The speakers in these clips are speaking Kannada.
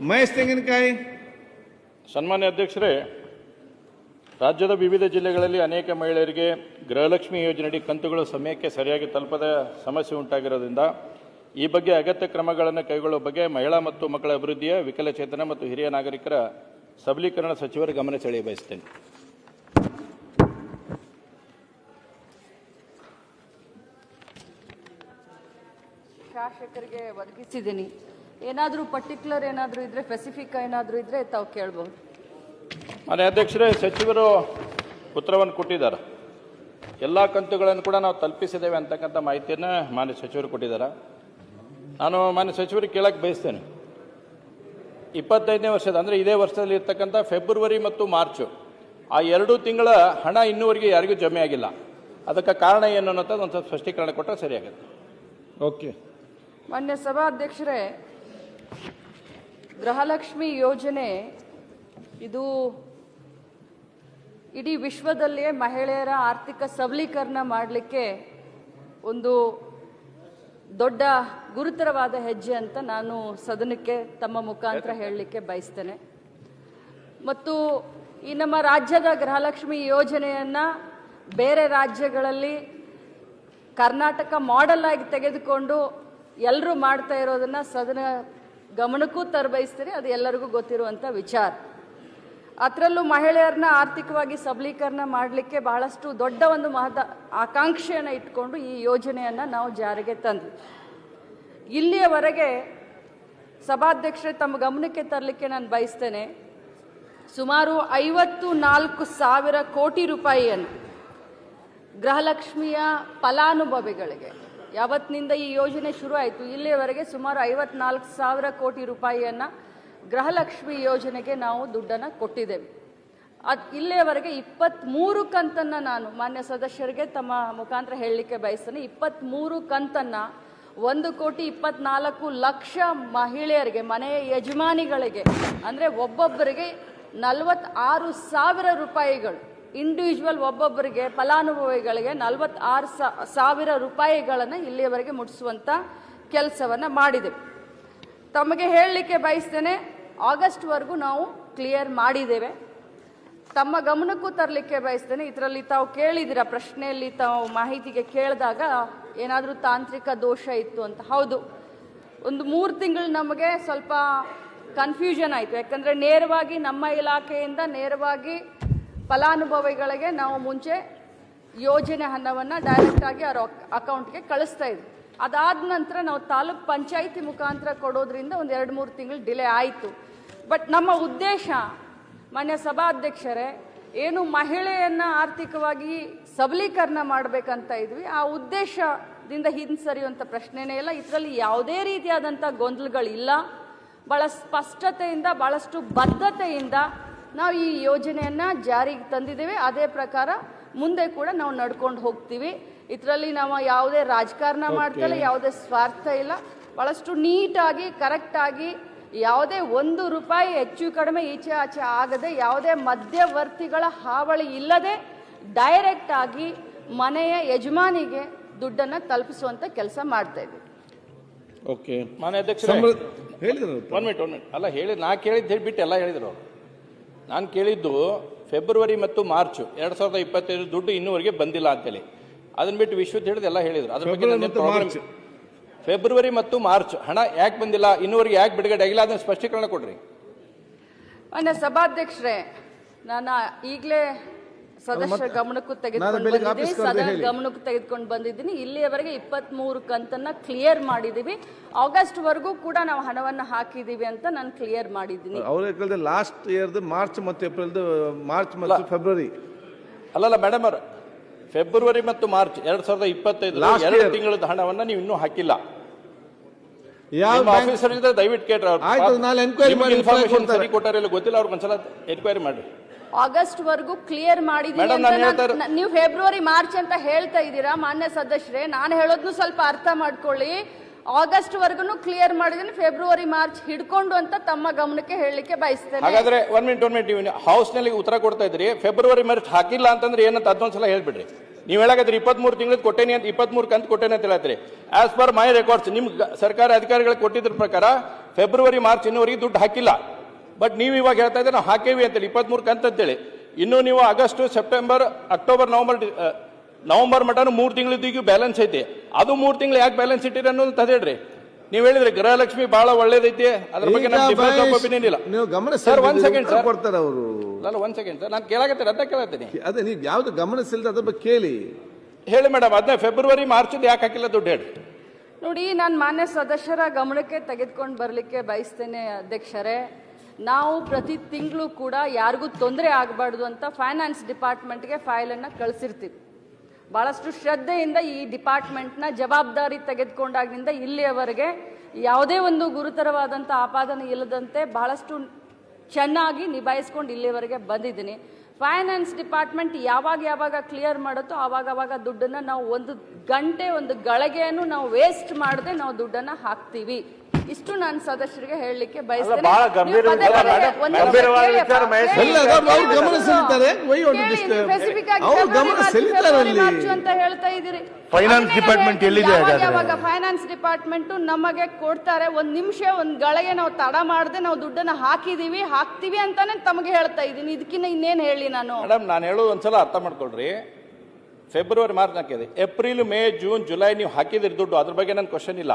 ಮಹೇಶ್ ತೆಂಗಿನಕಾಯಿ. ಸನ್ಮಾನ್ಯ ಅಧ್ಯಕ್ಷರೇ ರಾಜ್ಯದ ವಿವಿಧ ಜಿಲ್ಲೆಗಳಲ್ಲಿ ಅನೇಕ ಮಹಿಳೆಯರಿಗೆ ಗೃಹಲಕ್ಷ್ಮಿ ಯೋಜನೆಯಡಿ ಕಂತುಗಳು ಸಮಯಕ್ಕೆ ಸರಿಯಾಗಿ ತಲುಪದ ಸಮಸ್ಯೆ ಉಂಟಾಗಿರೋದ್ರಿಂದ ಈ ಬಗ್ಗೆ ಅಗತ್ಯ ಕ್ರಮಗಳನ್ನು ಕೈಗೊಳ್ಳುವ ಬಗ್ಗೆ ಮಹಿಳಾ ಮತ್ತು ಮಕ್ಕಳ ಅಭಿವೃದ್ಧಿಯ ವಿಕಲಚೇತನ ಮತ್ತು ಹಿರಿಯ ನಾಗರಿಕರ ಸಬಲೀಕರಣ ಸಚಿವರ ಗಮನ ಸೆಳೆಯ ಬಯಸ್ತೇನೆ. ಶಾಸಕರಿಗೆ ಒದಗಿಸಿದ್ದೀನಿ. ಏನಾದರೂ ಪರ್ಟಿಕ್ಯುಲರ್ ಏನಾದರೂ ಇದ್ರೆ ಸ್ಪೆಸಿಫಿಕ್ ಏನಾದರೂ ಇದ್ರೆ ತಾವು ಕೇಳ್ಬೋದು. ಮಾನ್ಯ ಅಧ್ಯಕ್ಷರೇ ಸಚಿವರು ಉತ್ತರವನ್ನು ಕೊಟ್ಟಿದ್ದಾರೆ. ಎಲ್ಲ ಕಂತುಗಳನ್ನು ಕೂಡ ನಾವು ತಲುಪಿಸಿದ್ದೇವೆ ಅಂತಕ್ಕಂಥ ಮಾಹಿತಿಯನ್ನು ಮಾನ್ಯ ಸಚಿವರು ಕೊಟ್ಟಿದ್ದಾರೆ. ನಾನು ಮಾನ್ಯ ಸಚಿವರಿಗೆ ಕೇಳಕ್ಕೆ ಬಯಸ್ತೇನೆ. ಇಪ್ಪತ್ತೈದನೇ ವರ್ಷದ ಅಂದರೆ ಇದೇ ವರ್ಷದಲ್ಲಿ ಇರ್ತಕ್ಕಂಥ ಫೆಬ್ರವರಿ ಮತ್ತು ಮಾರ್ಚು ಆ ಎರಡು ತಿಂಗಳ ಹಣ ಇನ್ನೂವರೆಗೆ ಯಾರಿಗೂ ಜಮೆ ಆಗಿಲ್ಲ. ಅದಕ್ಕೆ ಕಾರಣ ಏನು ಅನ್ನೋದು ಒಂದು ಸ್ವಲ್ಪ ಸ್ಪಷ್ಟೀಕರಣ ಕೊಟ್ಟರೆ ಸರಿಯಾಗುತ್ತೆ. ಓಕೆ ಮಾನ್ಯ ಸಭಾಧ್ಯಕ್ಷರೇ ಗೃಹಲಕ್ಷ್ಮಿ ಯೋಜನೆ, ಇದು ಇಡೀ ವಿಶ್ವದಲ್ಲಿಯೇ ಮಹಿಳೆಯರ ಆರ್ಥಿಕ ಸಬಲೀಕರಣ ಮಾಡಲಿಕ್ಕೆ ಒಂದು ದೊಡ್ಡ ಗುರುತರವಾದ ಹೆಜ್ಜೆ ಅಂತ ನಾನು ಸದನಕ್ಕೆ ತಮ್ಮ ಮುಖಾಂತರ ಹೇಳಲಿಕ್ಕೆ ಬಯಸ್ತೇನೆ. ಮತ್ತು ಈ ನಮ್ಮ ರಾಜ್ಯದ ಗೃಹಲಕ್ಷ್ಮಿ ಯೋಜನೆಯನ್ನು ಬೇರೆ ರಾಜ್ಯಗಳಲ್ಲಿ ಕರ್ನಾಟಕ ಮಾಡೆಲ್ ಆಗಿ ತೆಗೆದುಕೊಂಡು ಎಲ್ಲರೂ ಮಾಡ್ತಾ ಇರೋದನ್ನು ಸದನ ಗಮನಕ್ಕೂ ತರಬಯಿಸ್ತೀರಿ, ಅದು ಎಲ್ಲರಿಗೂ ಗೊತ್ತಿರುವಂಥ ವಿಚಾರ. ಅದರಲ್ಲೂ ಮಹಿಳೆಯರನ್ನ ಆರ್ಥಿಕವಾಗಿ ಸಬಲೀಕರಣ ಮಾಡಲಿಕ್ಕೆ ಬಹಳಷ್ಟು ದೊಡ್ಡ ಒಂದು ಮಹದ ಆಕಾಂಕ್ಷೆಯನ್ನು ಇಟ್ಕೊಂಡು ಈ ಯೋಜನೆಯನ್ನು ನಾವು ಜಾರಿಗೆ ತಂದ್ವಿ. ಇಲ್ಲಿಯವರೆಗೆ ಸಭಾಧ್ಯಕ್ಷರೇ ತಮ್ಮ ಗಮನಕ್ಕೆ ತರಲಿಕ್ಕೆ ನಾನು ಬಯಸ್ತೇನೆ, ಸುಮಾರು ಐವತ್ತು ನಾಲ್ಕು ಸಾವಿರ ಕೋಟಿ ರೂಪಾಯಿಯನ್ನು ಗೃಹಲಕ್ಷ್ಮಿಯ ಫಲಾನುಭವಿಗಳಿಗೆ ಯಾವತ್ತಿನಿಂದ ಈ ಯೋಜನೆ ಶುರು ಆಯಿತು ಇಲ್ಲಿಯವರೆಗೆ ಸುಮಾರು ಐವತ್ನಾಲ್ಕು ಸಾವಿರ ಕೋಟಿ ರೂಪಾಯಿಯನ್ನು ಗೃಹಲಕ್ಷ್ಮಿ ಯೋಜನೆಗೆ ನಾವು ದುಡ್ಡನ್ನು ಕೊಟ್ಟಿದ್ದೇವೆ. ಅದು ಇಲ್ಲಿಯವರೆಗೆ ಇಪ್ಪತ್ತ್ಮೂರು ಕಂತನ್ನು ನಾನು ಮಾನ್ಯ ಸದಸ್ಯರಿಗೆ ತಮ್ಮ ಮುಖಾಂತರ ಹೇಳಲಿಕ್ಕೆ ಬಯಸ್ತೇನೆ. ಇಪ್ಪತ್ತ್ಮೂರು ಕಂತನ್ನು ಒಂದು ಕೋಟಿ ಇಪ್ಪತ್ನಾಲ್ಕು ಲಕ್ಷ ಮಹಿಳೆಯರಿಗೆ ಮನೆಯ ಯಜಮಾನಿಗಳಿಗೆ, ಅಂದರೆ ಒಬ್ಬೊಬ್ಬರಿಗೆ ನಲವತ್ತಾರು ಸಾವಿರ ರೂಪಾಯಿಗಳು ಇಂಡಿವಿಜುವಲ್ ಒಬ್ಬೊಬ್ಬರಿಗೆ ಫಲಾನುಭವಿಗಳಿಗೆ ನಲವತ್ತಾರು ಸಾವಿರ ರೂಪಾಯಿಗಳನ್ನು ಇಲ್ಲಿಯವರೆಗೆ ಮುಟ್ಟಿಸುವಂಥ ಕೆಲಸವನ್ನು ಮಾಡಿದೆವು ತಮಗೆ ಹೇಳಲಿಕ್ಕೆ ಬಯಸ್ತೇನೆ, ಆಗಸ್ಟ್ವರೆಗೂ ನಾವು ಕ್ಲಿಯರ್ ಮಾಡಿದ್ದೇವೆ. ತಮ್ಮ ಗಮನಕ್ಕೂ ತರಲಿಕ್ಕೆ ಬಯಸ್ತೇನೆ, ಇದರಲ್ಲಿ ತಾವು ಕೇಳಿದಿರ ಪ್ರಶ್ನೆಯಲ್ಲಿ ತಾವು ಮಾಹಿತಿಗೆ ಕೇಳಿದಾಗ ಏನಾದರೂ ತಾಂತ್ರಿಕ ದೋಷ ಇತ್ತು ಅಂತ. ಹೌದು, ಒಂದು ಮೂರು ತಿಂಗಳು ನಮಗೆ ಸ್ವಲ್ಪ ಕನ್ಫ್ಯೂಷನ್ ಆಯಿತು. ಯಾಕಂದರೆ ನೇರವಾಗಿ ನಮ್ಮ ಇಲಾಖೆಯಿಂದ ನೇರವಾಗಿ ಫಲಾನುಭವಿಗಳಿಗೆ ನಾವು ಮುಂಚೆ ಯೋಜನೆ ಹಣವನ್ನು ಡೈರೆಕ್ಟಾಗಿ ಅವ್ರ ಅಕೌಂಟ್ಗೆ ಕಳಿಸ್ತಾ ಇದ್ವಿ. ಅದಾದ ನಂತರ ನಾವು ತಾಲೂಕ್ ಪಂಚಾಯಿತಿ ಮುಖಾಂತರ ಕೊಡೋದ್ರಿಂದ ಒಂದು ಎರಡು ಮೂರು ತಿಂಗಳು ಡಿಲೇ ಆಯಿತು. ಬಟ್ ನಮ್ಮ ಉದ್ದೇಶ, ಮಾನ್ಯ ಸಭಾಧ್ಯಕ್ಷರೇ, ಏನು ಮಹಿಳೆಯನ್ನು ಆರ್ಥಿಕವಾಗಿ ಸಬಲೀಕರಣ ಮಾಡಬೇಕಂತ ಇದ್ವಿ. ಆ ಉದ್ದೇಶದಿಂದ ಹಿಂಸರಿಯುವಂಥ ಪ್ರಶ್ನೆನೇ ಇಲ್ಲ. ಇದರಲ್ಲಿ ಯಾವುದೇ ರೀತಿಯಾದಂಥ ಗೊಂದಲಗಳಿಲ್ಲ. ಭಾಳ ಸ್ಪಷ್ಟತೆಯಿಂದ ಭಾಳಷ್ಟು ಬದ್ಧತೆಯಿಂದ ನಾವು ಈ ಯೋಜನೆಯನ್ನು ಜಾರಿಗೆ ತಂದಿದ್ದೇವೆ. ಅದೇ ಪ್ರಕಾರ ಮುಂದೆ ಕೂಡ ನಾವು ನಡ್ಕೊಂಡು ಹೋಗ್ತೀವಿ. ಇದರಲ್ಲಿ ನಾವು ಯಾವುದೇ ರಾಜಕಾರಣ ಮಾಡ್ತಲ್ಲ ಯಾವುದೇ ಸ್ವಾರ್ಥ ಇಲ್ಲ. ಭಾಳಷ್ಟು ನೀಟಾಗಿ ಕರೆಕ್ಟಾಗಿ ಯಾವುದೇ ಒಂದು ರೂಪಾಯಿ ಹೆಚ್ಚು ಕಡಿಮೆ ಈಚೆ ಆಚೆ ಆಗದೆ ಯಾವುದೇ ಮಧ್ಯವರ್ತಿಗಳ ಹಾವಳಿ ಇಲ್ಲದೆ ಡೈರೆಕ್ಟ್ ಆಗಿ ಮನೆಯ ಯಜಮಾನಿಗೆ ದುಡ್ಡನ್ನು ತಲುಪಿಸುವಂತ ಕೆಲಸ ಮಾಡ್ತಾ ಇದ್ದೀವಿ ಓಕೆ ಮಾನ್ಯ ಅಧ್ಯಕ್ಷರೇ ಹೇಳಿದ್ರು ಒನ್ ಮಿನಿಟ್ ಒನ್ ಮಿನಿಟ್. ಅಲ್ಲ ಹೇಳಿ ನಾ ಕೇಳಿದ್ದು ಹೇಳಿಬಿಟ್ಟು ಎಲ್ಲ ಹೇಳಿದ್ರು ಅವ್ರು. ನಾನು ಕೇಳಿದ್ದು ಫೆಬ್ರವರಿ ಮತ್ತು ಮಾರ್ಚ್ ಎರಡು ಸಾವಿರದ ಇಪ್ಪತ್ತೈದು ದುಡ್ಡು ಇನ್ನೂವರೆಗೆ ಬಂದಿಲ್ಲ ಅಂತೇಳಿ. ಅದನ್ನ ಬಿಟ್ಟು ವಿಶ್ವದ ಹೇಳಿದ ಎಲ್ಲ ಹೇಳಿದ್ರು. ಅದ್ರ ಬಗ್ಗೆ ಫೆಬ್ರವರಿ ನನ್ನೇನ್ ಮತ್ತು ಮಾರ್ಚ್. ಫೆಬ್ರವರಿ ಮತ್ತು ಮಾರ್ಚ್. ಹಣ ಯಾಕೆ ಬಂದಿಲ್ಲ ಇನ್ನೂವರೆಗೆ ಯಾಕೆ ಬಿಡುಗಡೆ ಆಗಿಲ್ಲ ಅದನ್ನ ಸ್ಪಷ್ಟೀಕರಣ ಕೊಡ್ರಿ. ಅಣ್ಣ ಸಭಾಧ್ಯಕ್ಷರೇ ನಾನು ಈಗಲೇ ಸದಸ್ಯರ ಗಮನಕ್ಕೂ ತೆಗೆದುಕೊಂಡು ಬಂದಿದ್ದೀನಿ ಸದನ. ಗಮನಕ್ಕೆ ತೆಗೆದುಕೊಂಡು ಬಂದಿದ್ದೀನಿ ಇಲ್ಲಿಯವರೆಗೆ ಇಪ್ಪತ್ತ್ಮೂರು ಕಂತನ್ನ ಕ್ಲಿಯರ್ ಮಾಡಿದೀವಿ ಆಗಸ್ಟ್ ವರೆಗೂ ಕೂಡ ನಾವು ಹಣವನ್ನು ಹಾಕಿದೀವಿ ಅಂತ ನಾನು ಕ್ಲಿಯರ್ ಮಾಡಿದ್ದೀನಿ ಅವ್ರ ಲಾಸ್ಟ್ ಇಯರ್ದು ಮಾರ್ಚ್ ಮತ್ತು ಏಪ್ರಿಲ್ ಮಾರ್ಚ್ ಮತ್ತು ಫೆಬ್ರವರಿ ಅಲ್ಲಲ್ಲ ಮೇಡಮ್ ಅವ್ರ ಫೆಬ್ರವರಿ ಮತ್ತು ಮಾರ್ಚ್ ಎರಡ್ ಸಾವಿರದ ಇಪ್ಪತ್ತೈದು ಎರಡು. ತಿಂಗಳದ ಹಣವನ್ನ ನೀವು ಇನ್ನೂ ಹಾಕಿಲ್ಲ ಯಾವ ಆಫೀಸರ್ ಇದ್ರೆ ದಯವಿಟ್ಟು ಕೇಳ್ರಿ ಅವ್ರು. ನಾಳೆ ಮಾಡಿ information ಕೊಡ್ತಾರೆ. ಸರಿ ಕೊಟ್ಟಾರ ಇಲ್ಲ ಗೊತ್ತಿಲ್ಲ ಅವ್ರಿಗೆ ಒಂದ್ಸಲ ಎನ್ಕ್ವೈರಿ ಮಾಡಿ ಆಗಸ್ಟ್ ವರೆಗೂ ಕ್ಲಿಯರ್ ನಾನು ಹೇಳ್ತಾ ಇರೋ- ನೀವು ಫೆಬ್ರವರಿ ಮಾರ್ಚ್ ಅಂತ ಹೇಳ್ತಾ ಇದ್ದೀರಾ ಮಾನ್ಯ ಸದಸ್ಯರೇ? ನಾನು ಹೇಳೋದ್ನು ಸ್ವಲ್ಪ ಅರ್ಥ ಮಾಡ್ಕೊಳ್ಳಿ. ಆಗಸ್ಟ್ ವರ್ಗುನು ಕ್ಲಿಯರ್ ಮಾಡಿದೀನಿ ಫೆಬ್ರವರಿ ಮಾರ್ಚ್ ಹಿಡ್ಕೊಂಡು ಅಂತ ತಮ್ಮ ಗಮನಕ್ಕೆ ಹೇಳಲಿಕ್ಕೆ ಬಯಸ್ತೇನೆ. ಹಾಗಾದ್ರೆ ಒನ್ ಮಿನಿಟ್ ಒನ್ ಮಿನಿಟ್ ನೀವು ಹೌಸ್ನಲ್ಲಿ ಉತ್ತರ ಕೊಡ್ತಾ ಇದ್ರಿ ಫೆಬ್ರವರಿ ಮಾರ್ಚ್ ಹಾಕಿಲ್ಲ ಅಂತಂದ್ರೆ ಏನಂತ ಅದೊಂದ್ಸಲ ಹೇಳ್ಬಿಡ್ರಿ. ನೀವು ಹೇಳಾಕತ್ರಿ ಇಪ್ಪತ್ಮೂರು ತಿಂಗಳು ಕೊಟ್ಟೇನಿ ಅಂತ ಇಪ್ಪತ್ಮೂರು ಕಂತು ಕೊಟ್ಟೇನೆ ಅಂತ ಹೇಳತ್ರಿ ಆಸ್ ಪರ್ ಮೈ ರೆಕಾರ್ಡ್ಸ್ ನಿಮ್ ಸರ್ಕಾರಿ ಸರ್ಕಾರ ಅಧಿಕಾರಿಗಳಿಗೆ ಕೊಟ್ಟಿದ್ರ ಪ್ರಕಾರ ಫೆಬ್ರವರಿ ಮಾರ್ಚ್ ಇನ್ನೂವರೆಗೆ ದುಡ್ಡು ಹಾಕಿಲ್ಲ. ಬಟ್ ನೀವು ಇವಾಗ ಹೇಳ್ತಾ ಇದ್ದೀರಿ ನಾವು ಹಾಕೇವಿ ಅಂತೇಳಿ ಇಪ್ಪತ್ಮೂರು ಕಂತ ಅಂತೇಳಿ. ಇನ್ನು ನೀವು August September October November November mutton ಮೂರು ತಿಂಗಳಿದ್ದೀಗ ಬ್ಯಾಲೆನ್ಸ್ ಐತಿ. ಅದು ಮೂರು ತಿಂಗಳು ಯಾಕೆ ಬ್ಯಾಲೆನ್ಸ್ ಇಟ್ಟಿರಿ ಅನ್ನೋದು ಅಂತ ಹೇಳ್ರಿ. ನೀವು ಹೇಳಿದ್ರಿ ಗೃಹಲಕ್ಷ್ಮಿ ಬಹಳ ಒಳ್ಳೇದೈತಿ ಅದ್ರ ಬಗ್ಗೆ ನಮ್ಗೆ ಡಿಫರೆನ್ಸ್ ಆಫ್ ಒಪಿನಿಯನ್ ಇಲ್ಲ. ನೀವು ಗಮನ ಸರ್ ಒಂದ್ ಸೆಕೆಂಡ್ ಸರ್ ಕೊಡ್ತಾರೆ ಅವರು. ಅಲ್ಲ ಒಂದ್ ಸೆಕೆಂಡ್ ಸರ್ ನಾನು ಕೇಳಾಕತ್ತೀನಿ ಅದ ಕೇಳತ್ತೀನಿ ಅದೇ ನೀವು ಯಾವ್ದು ಗಮನಿಸಿಲ್ದ ಅದ್ರ ಬಗ್ಗೆ ಕೇಳಿ. ಹೇಳಿ ಮೇಡಮ್ ಅದನ್ನ ಫೆಬ್ರವರಿ ಮಾರ್ಚ್ ಯಾಕೆ ಹಾಕಿಲ್ಲ ದುಡ್ಡು ಹೇಳಿ. ನೋಡಿ ನಾನು ಮಾನ್ಯ ಸದಸ್ಯರ ಗಮನಕ್ಕೆ ತೆಗೆದುಕೊಂಡು ಬರಲಿಕ್ಕೆ ಬಯಸ್ತೇನೆ ಅಧ್ಯಕ್ಷರೇ. ನಾವು ಪ್ರತಿ ತಿಂಗಳು ಕೂಡ ಯಾರಿಗೂ ತೊಂದರೆ ಆಗಬಾರ್ದು ಅಂತ ಫೈನಾನ್ಸ್ ಡಿಪಾರ್ಟ್ಮೆಂಟ್ಗೆ ಫೈಲನ್ನು ಕಳಿಸಿರ್ತೀವಿ. ಭಾಳಷ್ಟು ಶ್ರದ್ಧೆಯಿಂದ ಈ ಡಿಪಾರ್ಟ್ಮೆಂಟ್ನ ಜವಾಬ್ದಾರಿ ತೆಗೆದುಕೊಂಡಾಗಿಂದ ಇಲ್ಲಿಯವರೆಗೆ ಯಾವುದೇ ಒಂದು ಗುರುತರವಾದಂಥ ಆಪಾದನೆ ಇಲ್ಲದಂತೆ ಬಹಳಷ್ಟು ಚೆನ್ನಾಗಿ ನಿಭಾಯಿಸ್ಕೊಂಡು ಇಲ್ಲಿಯವರೆಗೆ ಬಂದಿದ್ದೀನಿ. ಫೈನಾನ್ಸ್ ಡಿಪಾರ್ಟ್ಮೆಂಟ್ ಯಾವಾಗ ಯಾವಾಗ ಕ್ಲಿಯರ್ ಮಾಡುತ್ತೋ ಆವಾಗ ಆವಾಗ ದುಡ್ಡನ್ನು ನಾವು ಒಂದು ಗಂಟೆ ಒಂದು ಗಳಿಗೆಯನ್ನು ನಾವು ವೇಸ್ಟ್ ಮಾಡದೆ ನಾವು ದುಡ್ಡನ್ನು ಹಾಕ್ತೀವಿ. ಇಷ್ಟು ನಾನು ಸದಸ್ಯರಿಗೆ ಹೇಳಲಿಕ್ಕೆ ಬಯಸ್ತೇನೆ ಬಹಳ ನೀವು ಪದೇ ವಿಚಾರ, ಪದೇ ಮೇಡಮ್. ಗಂಭೀರವಾದ ವಿಚಾರ ಅಪ್ಪ, ಮಹೇಶ್ ಕೇಳಿ, ಎಲ್ಲ ಅದನ್ನ ಅವ್ರು ಗಮನ ಅಪ್ಪ. ಸೆಳೀತಾರೆ. Why you want to ಕೇಳಿ, disturb? specific ಆಗಿ ಅವ್ರು ಗಮನ ಮಾರ್ಚ್, ಸೆಳೀತಾರೆ ಫೆಬ್ರವರಿ ಅಲ್ಲಿ. ಮಾರ್ಚ್ ಅಂತ ಹೇಳ್ತಾ ಇದ್ದೀರಿ Finance ಅದನ್ನೇ department ಎಲ್ಲಿದೆ ಯಾವಾಗ ಹಾಗಾದ್ರೆ? ಯಾವಾಗ ಫೈನಾನ್ಸ್ ಡಿಪಾರ್ಟ್ಮೆಂಟ್ ನಮಗೆ ಕೊಡ್ತಾರೆ ಒಂದ್ ನಿಮಿಷ ಒಂದ್ ಗಳಿಗೆ ನಾವು ತಡ ಮಾಡದೆ ನಾವು ದುಡ್ಡನ್ನ ಹಾಕಿದೀವಿ ಹಾಕ್ತಿವಿ ಅಂತಾನೆ ತಮಗೆ ಹೇಳ್ತಾ ಇದೀನಿ ಇದಕ್ಕಿಂತ ಇನ್ನೇನ್ ಹೇಳಿ ನಾನು ಮೇಡಮ್ ನಾನು ಹೇಳೋದು ಒಂದ್ಸಲ ಅರ್ಥ ಮಾಡ್ಕೊಳ್ರಿ ಫೆಬ್ರವರಿ ಮಾರ್ಚ್ ಹಾಕಿದೆ ಏಪ್ರಿಲ್ ಮೇ ಜೂನ್ ಜುಲೈ ನೀವು ಹಾಕಿದಿರಿ ದುಡ್ಡು ಅದ್ರ ಬಗ್ಗೆ ನನ್ನ ಕ್ವಶನ್ ಇಲ್ಲ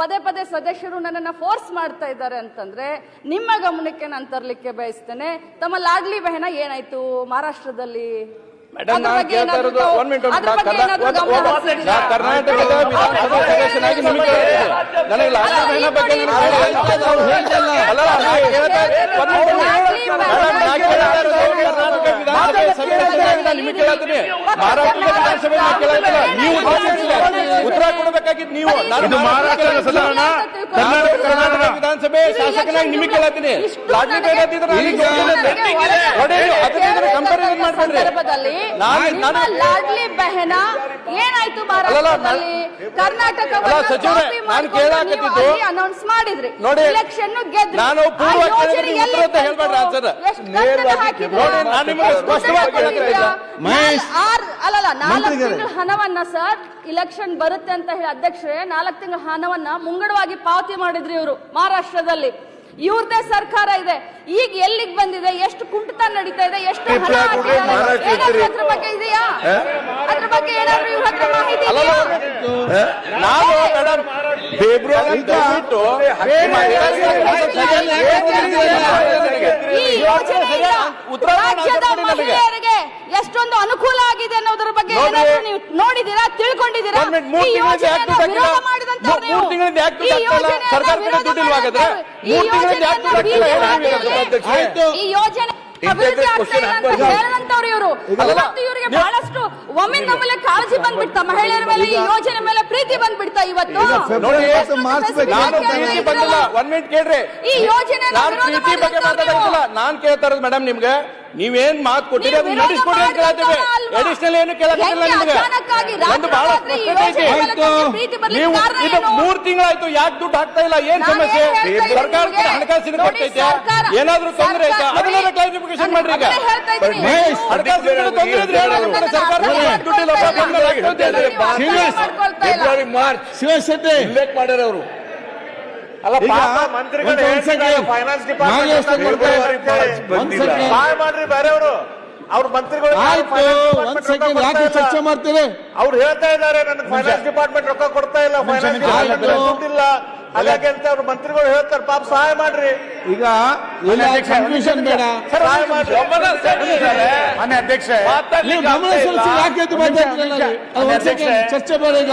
ಪದೇ ಪದೇ ಸದಸ್ಯರು ನನ್ನನ್ನು ಫೋರ್ಸ್ ಮಾಡ್ತಾ ಇದ್ದಾರೆ ಅಂತಂದ್ರೆ ನಿಮ್ಮ ಗಮನಕ್ಕೆ ನಾನು ತರಲಿಕ್ಕೆ ಬಯಸ್ತೇನೆ ತಮ್ಮ ಲಾಡ್ಲಿ ಬಹನ ಏನಾಯ್ತು ಮಹಾರಾಷ್ಟ್ರದಲ್ಲಿ ಮೇಡಮ್ ನಾನು ಕೇಳ್ತಾ ಇರೋದು ಮಿನಿಟ್ ಕರ್ನಾಟಕದ ವಿಧಾನಸಭಾ ಸದಸ್ಯನಾಗಿ ನಿಮಗೆ ನನಗೆ ಬಗ್ಗೆ ಕರ್ನಾಟಕ ವಿಧಾನಸಭೆ ಸದಸ್ಯನಾಗಿ ನಾನು ನಿಮಗೆ ಕೇಳ್ತೀನಿ ಮಹಾರಾಷ್ಟ್ರದ ವಿಧಾನಸಭೆ ಭಾಷಿಸಿಲ್ಲ. ಉತ್ತರ ಕೊಡಬೇಕಾಗಿದ್ದು ನೀವು ನಾನು ಮಹಾರಾಷ್ಟ್ರದ ಸದನ. ಕರ್ನಾಟಕ ಕರ್ನಾಟಕ ವಿಧಾನಸಭೆ ಶಾಸಕನಾಗಿ ನಿಮಗೆ ಕೇಳತ್ತೀನಿ. ಲಾಡ್ಲಿ ಬೇಡದಿದ್ರೆ ನಾನು ನೋಡಿ ಅದಕ್ಕೆ ಕಂಪ್ಯಾರಿಸನ್ ಲಾಡ್ಲಿ ಬೆಹನ ಏನಾಯ್ತು ಮಹಾರಾಷ್ಟ್ರದಲ್ಲಿ ಕರ್ನಾಟಕ ನಾನು ಕೇಳಾಕತ್ತಿದ್ದು- ಅನೌನ್ಸ್ ಮಾಡಿದ್ರಿ. ನೋಡಿ, ಇಲೆಕ್ಷನ್ ಗೆದ್ರಿ. ನಾನು ಪೂರ್ವ ಅಂತ? ಹೇಳ್ಬೇಡ್ರಿ? ನೋಡಿ, ನಾನು ನಿಮಗೆ ಸ್ಪಷ್ಟವಾಗಿ ಅಲ್ಲಲ್ಲ ನಾಲ್ಕು. ಹಣವನ್ನ ಸರ್ ಇಲೆಕ್ಷನ್ ಬರುತ್ತೆ ಅಂತ ಹೇಳಿ ಅಧ್ಯಕ್ಷರೇ ನಾಲ್ಕು ತಿಂಗಳ ಹಣವನ್ನ ಮುಂಗಡವಾಗಿ ಪಾವತಿ ಮಾಡಿದ್ರಿ ಇವರು ಮಹಾರಾಷ್ಟ್ರದಲ್ಲಿ. ಇವ್ರದೇ ಸರ್ಕಾರ ಇದೆ. ಈಗ ಎಲ್ಲಿಗೆ ಬಂದಿದೆ? ಎಷ್ಟು ಕುಂಟತ ನಡೀತಾ ಇದೆ? ಎಷ್ಟು ಹಣ ಹಾಕಿದ್ದಾರೆ? ಅದ್ರ ಬಗ್ಗೆ ಇದೆಯಾ? ಅದ್ರ ಬಗ್ಗೆ ಏನಾದ್ರು ಇವ್ರ ಹತ್ರ ಮಾಹಿತಿ ಅಲ್ಲ, ಇದೆಯಾ? ನಾವು ಮೇಡಮ್ ಫೆಬ್ರವರಿ ಈ ಯೋಜನೆಯಿಂದ ರಾಜ್ಯದ ಮಹಿಳೆಯರಿಗೆ ಎಷ್ಟೊಂದು ಅನುಕೂಲ ಆಗಿದೆ ಅನ್ನೋದ್ರ ಬಗ್ಗೆ ಏನಾದರೂ ನೀವು ನೋಡಿದೀರಾ ತಿಳ್ಕೊಂಡಿದ್ದೀರಾ ಈ ಯೋಜನೆಯನ್ನ ವಿರೋಧ? ಮಾಡಿದಂತವ್ರು ನೀವು. ಈ ಹಾಕ್ತಾ ಇಲ್ಲ? ಯೋಜನೆಯನ್ನ ವಿರೋಧ ಮಾಡಿದಂತವ್ರು. ಈ ಯೋಜನೆಯನ್ನ. ಆಯ್ತು. ಯೋಜನೆ ಅಭಿವೃದ್ಧಿ ಆಗ್ತಾ ಇಲ್ಲ ಅಂತ ಹೇಳದಂತವ್ರು ಇವರು. ಇವರಿಗೆ ಬಹಳಷ್ಟು ಒಮ್ಮೆ ನಮ್ಮಲ್ಲಿ ಕಾಳಜಿ ಬಂದ್ಬಿಡ್ತಾ ಮಹಿಳೆಯರ ಮೇಲೆ ಈ ಯೋಜನೆ ಮೇಲೆ ಪ್ರೀತಿ ಬಂದ್ಬಿಡ್ತಾ ಇವತ್ತು. ಈಗ ಫೆಬ್ರವರಿ ನೋಡಿ, ಮತ್ತು ಮಾರ್ಚ್ ಬಗ್ಗೆ ನಾನು ಕೇಳ್ತಾ ಪ್ರೀತಿ ಬಂದಿಲ್ಲ. ಒಂದ್ ಮಿನಿಟ್ ಕೇಳ್ರಿ. ಈ ಯೋಜನೆ ನಾನು ಪ್ರೀತಿ ಬಗ್ಗೆ ನಾನ್ ಕೇಳ್ತಾ ಇರೋದು ಮೇಡಮ್ ನಿಮ್ಗೆ. ನೀವೇನ್ ಮಾತು ಕೊಟ್ಟಿರಿ? ಮೂರು ಅದನ್ನ ವಿರೋಧ ನಡೆಸ್ಕೊಡಿ ಅಂತ ಕೇಳ್ತೇವೆ? ಎಡಿಷನಲ್ ಏನು ನಿಮಗೆ. ಒಂದು ಬಹಳ ನೀವು ಇದು? ಮೂರ್ ತಿಂಗಳಾಯ್ತು ಯಾಕೆ ದುಡ್ಡು ಹಾಕ್ತಾ ಇಲ್ಲ? ಏನ್ ಸಮಸ್ಯೆ? ಸರ್ಕಾರಕ್ಕೆ? ಹಣಕಾಸಿನ ಕೊಡ್ತೈತೆ ಏನಾದ್ರೂ ತೊಂದರೆ ಆಯ್ತಾ ಅದನ್ನೆಲ್ಲ ಕ್ಲಾರಿಫಿಕೇಶನ್ ಮಾಡ್ರಿ ಈಗ. ಹಣಕಾಸಿನ ತೊಂದರೆ ಇದ್ರೆ ಸರ್ಕಾರ ದುಡ್ಡಿಲ್ಲ ಫೆಬ್ರವರಿ ಮಾರ್ಚ್ ಶಿವಶೆಟ್ಟಿ. ಉಲ್ಲೇಖ ಮಾಡ್ಯಾರ ಅವರು ಅಲ್ಲ ಪಾಪ ಮಂತ್ರಿಗಳು ಫೈನಾನ್ಸ್ ಡಿಪಾರ್ಟ್ಮೆಂಟ್ ಮಾಡ್ರಿ ಬೇರೆಯವರು. ಅವ್ರ ಮಂತ್ರಿಗಳು ಚರ್ಚೆ ಮಾಡ್ತೀರಿ? ಅವ್ರು ಹೇಳ್ತಾ ಇದ್ದಾರೆ ನನಗೆ ಫೈನಾನ್ಸ್ ಡಿಪಾರ್ಟ್ಮೆಂಟ್ ರೊಕ್ಕ ಕೊಡ್ತಾ ಇಲ್ಲ ಫೈನಾನ್ಸ್ ಡಿಪಾರ್ಟ್ಮೆಂಟ್. ದುಡ್ಡಿಲ್ಲ ಹಾಗಾಗಿ ಅಂತ ಅವ್ರ ಮಂತ್ರಿಗಳು ಹೇಳ್ತಾರೆ ಪಾಪ ಸಹಾಯ ಮಾಡ್ರಿ. ಈಗ ಕನ್ಫ್ಯೂಷನ್ ಬೇಡ. ಸಹಾಯ ಮಾಡ್ರಿ. ಮಾನ್ಯ ಅಧ್ಯಕ್ಷ. ಚರ್ಚೆ ಬೇಡ ಈಗ.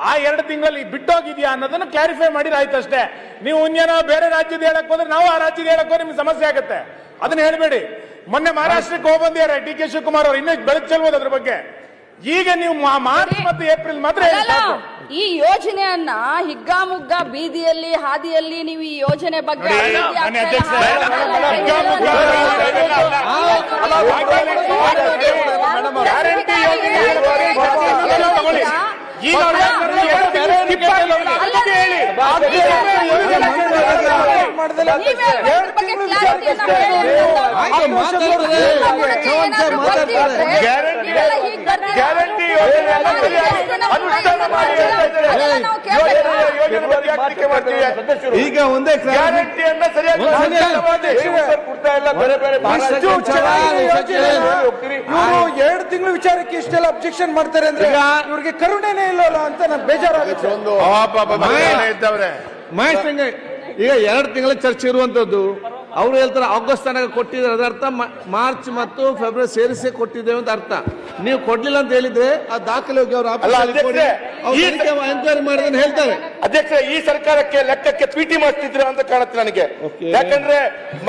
ಆ ಎರಡು ತಿಂಗಳಲ್ಲಿ ಬಿಟ್ಟೋಗಿದ್ಯಾ ಅನ್ನೋದನ್ನ ಕ್ಲಾರಿಫೈ ಮಾಡಿದ್ರೆ ಆಯ್ತು ಅಷ್ಟೇ ನೀವು ಇನ್ನೇನೋ ಬೇರೆ ರಾಜ್ಯದ ಹೇಳಕ್ ಹೋದ್ರೆ ನಾವು ಆ ರಾಜ್ಯದ ಹೇಳಕ್ ಹೋದ್ರೆ ನಿಮ್ಗೆ ಸಮಸ್ಯೆ ಆಗುತ್ತೆ ಅದನ್ನ ಹೇಳ್ಬೇಡಿ ಮೊನ್ನೆ ಮಹಾರಾಷ್ಟ್ರಕ್ಕೆ ಹೋಗ್ಬಂದಿದ್ದಾರೆ ಡಿ ಕೆ ಶಿವಕುಮಾರ್ ಅವರು ಇನ್ನೂ ಬೆಳಕು ಚೆಲ್ಬೋದು ಅದ್ರ ಬಗ್ಗೆ ಈಗ ನೀವು ಮಾ- ಮಾರ್ಚ್ ಮತ್ತು ಏಪ್ರಿಲ್ ಮಾತ್ರ. ಈ ಯೋಜನೆಯನ್ನ ಹಿಗ್ಗಾಮುಗ್ಗ ಬೀದಿಯಲ್ಲಿ ಹಾದಿಯಲ್ಲಿ ನೀವು ಈ ಯೋಜನೆ ಬಗ್ಗೆ. ಗ್ಯಾರಂಟಿ ಯೋಜನೆ ಗ್ಯಾರಂಟಿ ಇದನ್ನ ಅನುಷ್ಠಾನ ಮಾಡಿ. ಯೋಜನೆ ಯೋಜನೆ ಈಗ ಒಂದೇ ಗ್ಯಾರಂಟಿಯನ್ನ ಸರಿಯಾಗಿ ಕೊಡ್ತಾ ಇಲ್ಲ ಬೇರೆ ಬೇರೆ ಯೋಜನೆ ಇವರು ಎರಡು ತಿಂಗಳು ವಿಚಾರಕ್ಕೆ ಇಷ್ಟೆಲ್ಲ ಅಬ್ಜೆಕ್ಷನ್ ಮಾಡ್ತಾರೆ ಅಂದ್ರೆ ಈಗ- ಇವ್ರಿಗೆ ಕರುಣೆನೇ ಇಲ್ಲಲ್ಲ ಅಂತ ನಾನು ಬೇಜಾರಾಗುತ್ತೆ. ಮಹೇಶ್ ಸಿಂಗ್ ಈಗ ಎರಡ್ ತಿಂಗಳ ಚರ್ಚೆ ಇರುವಂತದ್ದು ಅವ್ರು ಹೇಳ್ತಾರೆ ಆಗಸ್ಟ್ ತನಕ ಕೊಟ್ಟಿದ್ದಾರೆ. ಅದರ್ಥ ಮಾರ್ಚ್ ಮತ್ತು ಫೆಬ್ರವರಿ ಸೇರಿಸಿ ಕೊಟ್ಟಿದ್ದೇವೆ ಅಂತ ಅರ್ಥ. ನೀವು ಕೊಡ್ಲಿಲ್ಲ ಅಂತ ಹೇಳಿದ್ರೆ ಆ ದಾಖಲೆ ಹೋಗಿ ಅವ್ರ ಎಂಕ್ವೈರಿ ಮಾಡಿದ್ರೆ ಹೇಳ್ತಾರೆ. ಅಧ್ಯಕ್ಷ ಈ ಸರ್ಕಾರಕ್ಕೆ ಲೆಕ್ಕಕ್ಕೆ ಟ್ವೀಟಿ ಮಾಡ್ತಿದ್ರ ಅಂತ ಕಾಣುತ್ತೆ ನನಗೆ. ಯಾಕಂದ್ರೆ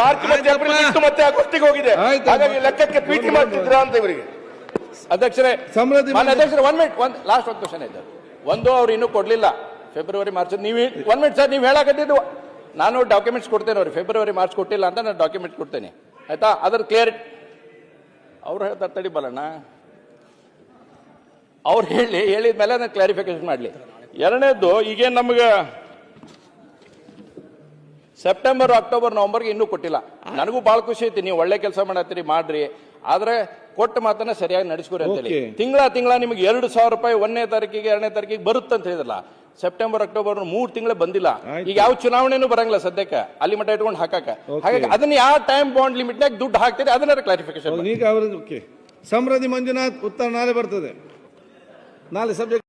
ಮಾರ್ಚ್ ಮತ್ತೆ ಆಗಸ್ಟ್ ಏಪ್ರಿಲ್ ಇತ್ತು ಮತ್ತೆ ಆಗಸ್ಟಿಗೆ ಹೋಗಿದೆ. ಹಾಗಾಗಿ ಲೆಕ್ಕಕ್ಕೆ ಟ್ವೀಟಿ ಮಾಡ್ತಿದ್ರ ಅಂತ ಇವರಿಗೆ. ಅಧ್ಯಕ್ಷರೇ ಸಮೃದ್ಧಿ ಅಧ್ಯಕ್ಷರೇ ಒನ್ ಮಿನಿಟ್ ಒಂದು ಲಾಸ್ಟ್ ಒಂದು ಕ್ವಶನ್ ಇದೆ ಒಂದು ಅವ್ರು ಇನ್ನೂ ಕೊಡಲಿಲ್ಲ. ಫೆಬ್ರವರಿ ಮಾರ್ಚ್ ನೀವು ಒನ್ ಮಿನಿಟ್ ಸರ್ ನೀವು ಹೇಳಕತ್ತಿದ್ದು. ನಾನು ಡಾಕ್ಯುಮೆಂಟ್ಸ್ ಕೊಡ್ತೇನೆ ಅವ್ರಿಗೆ. ಫೆಬ್ರವರಿ ಮಾರ್ಚ್ ಕೊಟ್ಟಿಲ್ಲ ಅಂತ ನಾನು ಡಾಕ್ಯುಮೆಂಟ್ಸ್ ಕೊಡ್ತೇನೆ. ಆಯ್ತಾ? ಅದ್ರ ಕ್ಲಿಯರ್ ಅವ್ರು ಹೇಳ್ತಾರೆ ತಡಿ ಬಲಣ್ಣ. ಅವ್ರು ಹೇಳಿ ಹೇಳಿದ ಮೇಲೆ ನಾನು ಕ್ಲಾರಿಫಿಕೇಶನ್ ಮಾಡಲಿ. ಎರಡನೇದು ಈಗೇನು ನಮಗೆ ಸೆಪ್ಟೆಂಬರ್ ಅಕ್ಟೋಬರ್ ನವೆಂಬರ್ಗೆ ಇನ್ನೂ ಕೊಟ್ಟಿಲ್ಲ. ನನಗೂ ಭಾಳ ಖುಷಿ ಐತಿ ನೀವು ಒಳ್ಳೆ ಕೆಲಸ ಮಾಡತ್ತೀರಿ ಮಾಡ್ರಿ. ಆದ್ರೆ ಕೊಟ್ಟ ಮಾತನ್ನ ಸರಿಯಾಗಿ ನಡೆಸ್ಕೊರಿ ಅಂತೇಳಿ ಹೇಳಿ. ತಿಂಗಳ ತಿಂಗಳ ನಿಮಗೆ ಎರಡು ಸಾವಿರ ರೂಪಾಯಿ ಒಂದನೇ ತಾರೀಕಿಗೆ ಎರಡನೇ ತಾರೀಕಿಗೆ ಬರುತ್ತೆ ಅಂತ ಹೇಳಿದ್ರಲ್ಲ. ಸೆಪ್ಟೆಂಬರ್ ಅಕ್ಟೋಬರ್ ಮೂರು ತಿಂಗಳು ಬಂದಿಲ್ಲ. ಈಗ ಯಾವ ಚುನಾವಣೆನೂ ಬರಂಗಿಲ್ಲ ಸದ್ಯಕ್ಕೆ. ಅಲ್ಲಿ ಮಟ್ಟ ಇಟ್ಕೊಂಡು ಹಾಕಾಕ ಹಾಗಾಗಿ ಅದನ್ನ ಯಾವ ಟೈಮ್ ಬಾಂಡ್ ಲಿಮಿಟ್ನಾಗ ದುಡ್ಡು ಹಾಕ್ತೀರಿ ಅದನ್ನ ಕ್ಲಾರಿಫಿಕೇಶನ್ ಈಗ ಸಮೃದ್ಧಿ ಮಂಜುನಾಥ್ ಉತ್ತರ ನಾಳೆ ಬರ್ತದೆ. ನಾಳೆ ಸಬ್ಜೆಕ್ಟ್